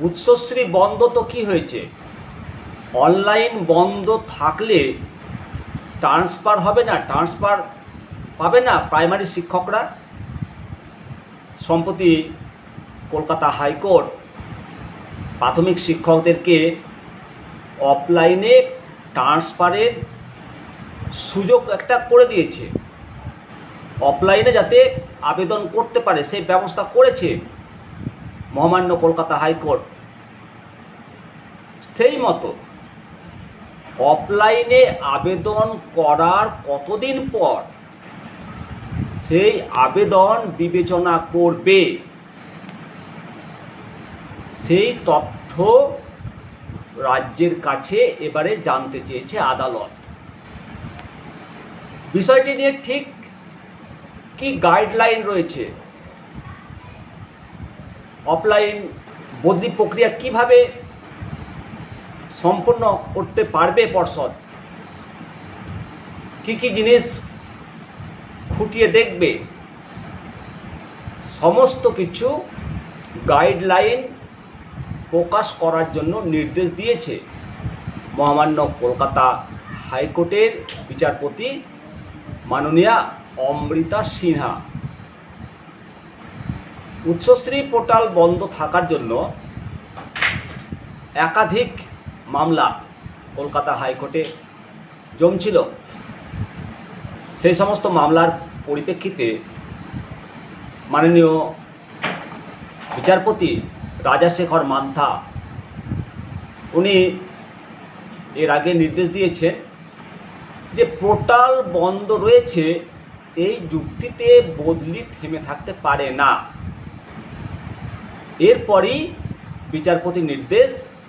উৎসশ্রী বন্ধ তো কি হয়েছে? অনলাইন বন্ধ থাকলে ট্রান্সফার হবে না, ট্রান্সফার পাবে না প্রাইমারি শিক্ষকরা? সম্প্রতি কলকাতা হাইকোর্ট প্রাথমিক শিক্ষকদেরকে অফলাইনে ট্রান্সফারের সুযোগ একটা করে দিয়েছে। অফলাইনে যাতে আবেদন করতে পারে, সেই ব্যবস্থা করেছে। মহামান্য কলকাতা হাইকোর্ট, সেই মতো অফলাইনে আবেদন করার কতদিন পর সেই আবেদন বিবেচনা করবে? সেই তথ্য রাজ্যের কাছে এবারে জানতে চেয়েছে আদালত। বিষয়টি নিয়ে ঠিক কি গাইডলাইন রয়েছে? অফলাইন বদলি প্রক্রিয়া কীভাবে সম্পন্ন করতে পারবে পর্ষদ? কি কি জিনিস খুঁটিয়ে দেখবে? সমস্ত কিছু গাইডলাইন প্রকাশ করার জন্য নির্দেশ দিয়েছে মহামান্য কলকাতা হাইকোর্টের বিচারপতি মাননীয়া অমৃতা সিনহা। উৎসশ্রী পোর্টাল বন্ধ থাকার জন্য একাধিক মামলা কলকাতা হাইকোর্টে জমছিল। সেই সমস্ত মামলার পরিপ্রেক্ষিতে মাননীয় বিচারপতি রাজাশেখর মান্থা, উনি এর আগে নির্দেশ দিয়েছেন যে পোর্টাল বন্ধ রয়েছে, এই যুক্তিতে বদলি থেমে থাকতে পারে না। এরপরই বিচারপতি নির্দেশ,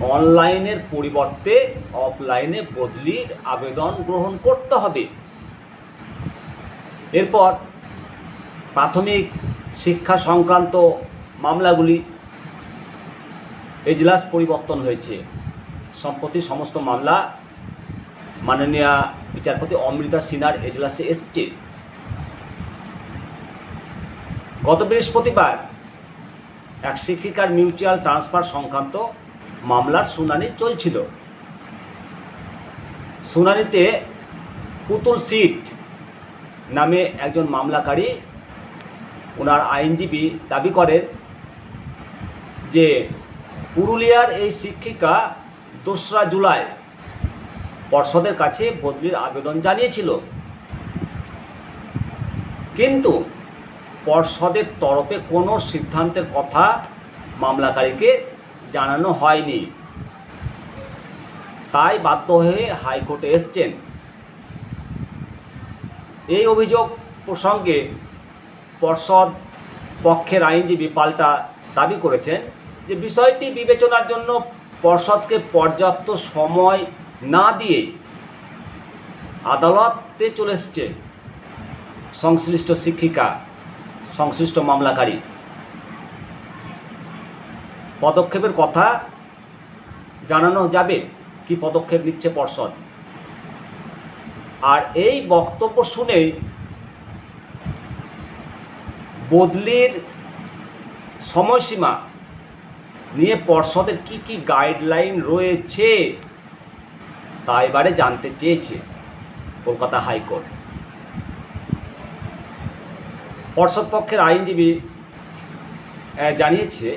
অনলাইনের পরিবর্তে অফলাইনে বদলির আবেদন গ্রহণ করতে হবে। এরপর প্রাথমিক শিক্ষা সংক্রান্ত মামলাগুলি, এজলাস পরিবর্তন হয়েছে। সম্প্রতি সমস্ত মামলা মাননীয় বিচারপতি অমৃতা সিনহার এজলাসে এসছে। গত বৃহস্পতিবার এক শিক্ষিকার মিউচুয়াল ট্রান্সফার সংক্রান্ত মামলার শুনানি চলছিল। শুনানিতে পুতুল সিট নামে একজন মামলাকারী ওনার আইনজীবী দাবি করেন যে পুরুলিয়ার এই শিক্ষিকা দোসরা জুলাই পর্ষদের কাছে বদলির আবেদন জানিয়েছিল। কিন্তু পর্ষদের তরফে কোনো সিদ্ধান্তের কথা মামলাকারীকে জানানো হয়নি। তাই বাধ্য হয়ে হাইকোর্টে এসছেন। এই অভিযোগ প্রসঙ্গে পর্ষদ পক্ষের আইনজীবী পাল্টা দাবি করেছেন যে বিষয়টি বিবেচনার জন্য পর্ষদকে পর্যাপ্ত সময় না দিয়ে আদালতে চলে এসছে সংশ্লিষ্ট শিক্ষিকা। সংশ্লিষ্ট মামলাকারী। পদক্ষেপের কথা জানানো যাবে কি পদক্ষেপ নিচ্ছে পর্ষদ। আর এই বক্তব্য শুনেই বদলির সময়সীমা নিয়ে পর্ষদের কি কি গাইডলাইন রয়েছে তা এবারে জানতে চেয়েছে কলকাতা হাইকোর্ট। পর্ষদ পক্ষের আইনজীবী জানিয়েছে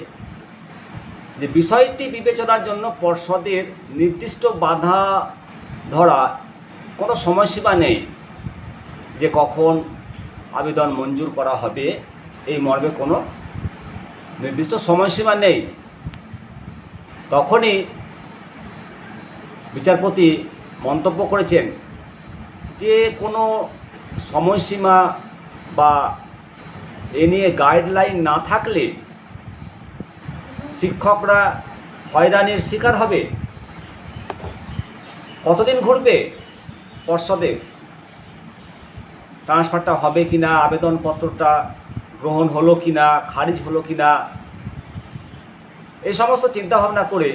যে বিষয়টি বিবেচনার জন্য পর্ষদের নির্দিষ্ট বাধা ধরা কোনো সময়সীমা নেই যে কখন আবেদন মঞ্জুর করা হবে। এই মর্মে কোনো নির্দিষ্ট সময়সীমা নেই। তখনই বিচারপতি মন্তব্য করেছেন যে কোনো সময়সীমা বা এ নিয়ে গাইডলাইন না থাকলে শিক্ষকরা হয়রানির শিকার হবে। কতদিন ঘুরবে পর্ষদে ট্রান্সফারটা হবে কি না আবেদনপত্রটা গ্রহণ হলো কি না খারিজ হলো কি না এই সমস্ত চিন্তাভাবনা করে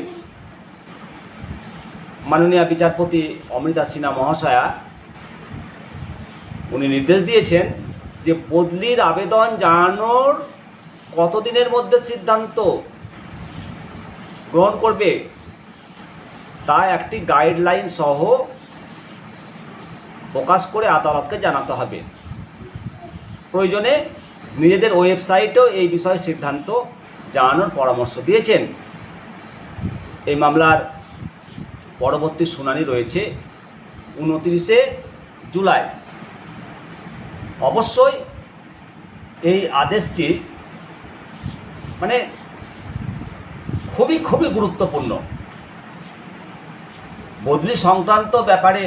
মাননীয় বিচারপতি অমৃতা সিনহা মহাশয়া উনি নির্দেশ দিয়েছেন যে বদলির আবেদন জানানোর কতদিনের মধ্যে সিদ্ধান্ত গ্রহণ করবে, তা একটি গাইডলাইন সহ প্রকাশ করে আদালতকে জানাতে হবে। প্রয়োজনে নিজেদের ওয়েবসাইটেও এই বিষয়ে সিদ্ধান্ত জানানোর পরামর্শ দিয়েছেন। এই মামলার পরবর্তী শুনানি রয়েছে উনত্রিশে জুলাই। অবশ্যই এই আদেশটি মানে খুবই খুবই গুরুত্বপূর্ণ। বদলি সংক্রান্ত ব্যাপারে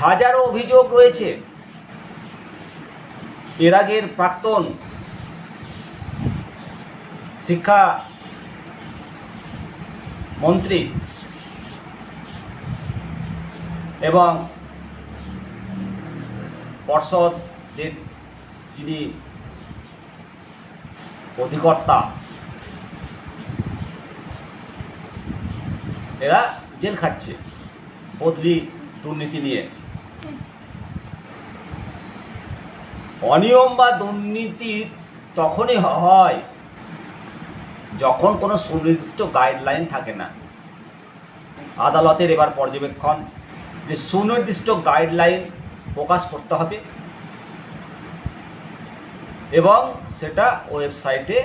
হাজারো অভিযোগ রয়েছে। এর আগের প্রাক্তন শিক্ষা মন্ত্রী এবং পর্ষদের যিনি অধিকর্তা, এরা জেল খাটছে বদলি দুর্নীতি নিয়ে। অনিয়ম বা দুর্নীতি তখনই হয় যখন কোনো সুনির্দিষ্ট গাইডলাইন থাকে না। আদালতের এবার পর্যবেক্ষণ যে সুনির্দিষ্ট গাইডলাইন প্রকাশ করতে হবে। এবং সেটা ওয়েবসাইটে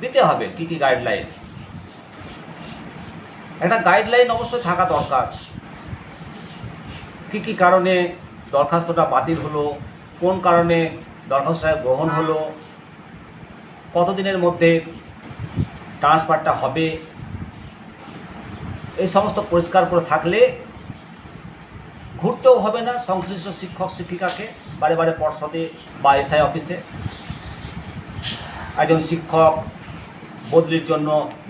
দিতে হবে, কি কি গাইডলাইন একটা গাইডলাইন অবশ্যই থাকা দরকার। কি কি কারণে দরখাস্তটা বাতিল হলো, কোন কারণে দরখাস্তটা গ্রহণ হলো, কতদিনের মধ্যে ট্রান্সফারটা হবে, এই সমস্ত পরিষ্কার করে থাকলে ঘুরতেও হবে না, সংশ্লিষ্ট শিক্ষক, শিক্ষিকাকে বারে বারে পর্ষদে বা এসআই অফিসে। একজন শিক্ষক বদলির জন্য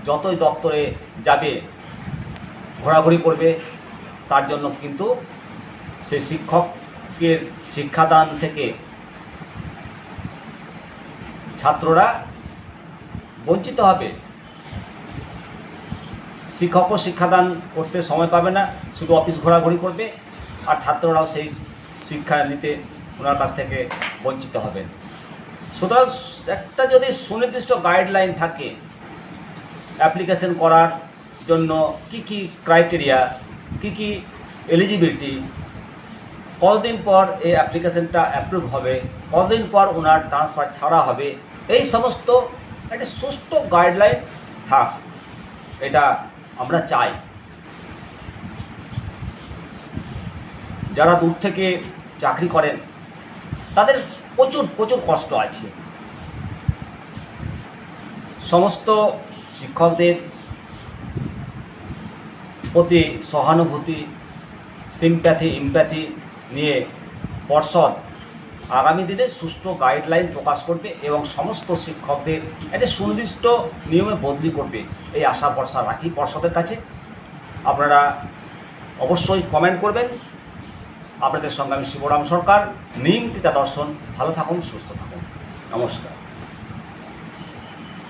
যতই দপ্তরে যাবে, ঘোরাঘুরি করবে, তার জন্য কিন্তু সেই শিক্ষকের শিক্ষাদান থেকে ছাত্ররা বঞ্চিত হবে। শিক্ষকও শিক্ষাদান করতে সময় পাবে না, শুধু অফিস ঘোরাঘুরি করবে। আর ছাত্ররাও সেই শিক্ষা নিতে ওনার কাছ থেকে বঞ্চিত হবেন। সুতরাং একটা যদি সুনির্দিষ্ট গাইডলাইন থাকে অ্যাপ্লিকেশন করার জন্য কি কি ক্রাইটেরিয়া কি কি এলিজিবিলিটি কতদিন পর এই অ্যাপ্লিকেশনটা অ্যাপ্রুভ হবে, কতদিন পর ওনার ট্রান্সফার ছাড়া হবে, এই সমস্ত একটা সুষ্ঠু গাইডলাইন থাক, এটা আমরা চাই। যারা দূর থেকে চাকরি করেন, তাদের প্রচুর প্রচুর কষ্ট আছে। সমস্ত শিক্ষকদের প্রতি সহানুভূতি সিম্প্যাথি ইম্প্যাথি নিয়ে পর্ষদ আগামী দিনে সুষ্ঠু গাইডলাইন প্রকাশ করবে এবং সমস্ত শিক্ষকদের একটা সুনির্দিষ্ট নিয়মে বদলি করবে। এই আশা ভরসা রাখি পর্ষদের কাছে। আপনারা অবশ্যই কমেন্ট করবেন। আপনাদের সঙ্গে আমি শিবরাম সরকার। নিম দর্শন। ভালো থাকুন সুস্থ থাকুন। নমস্কার।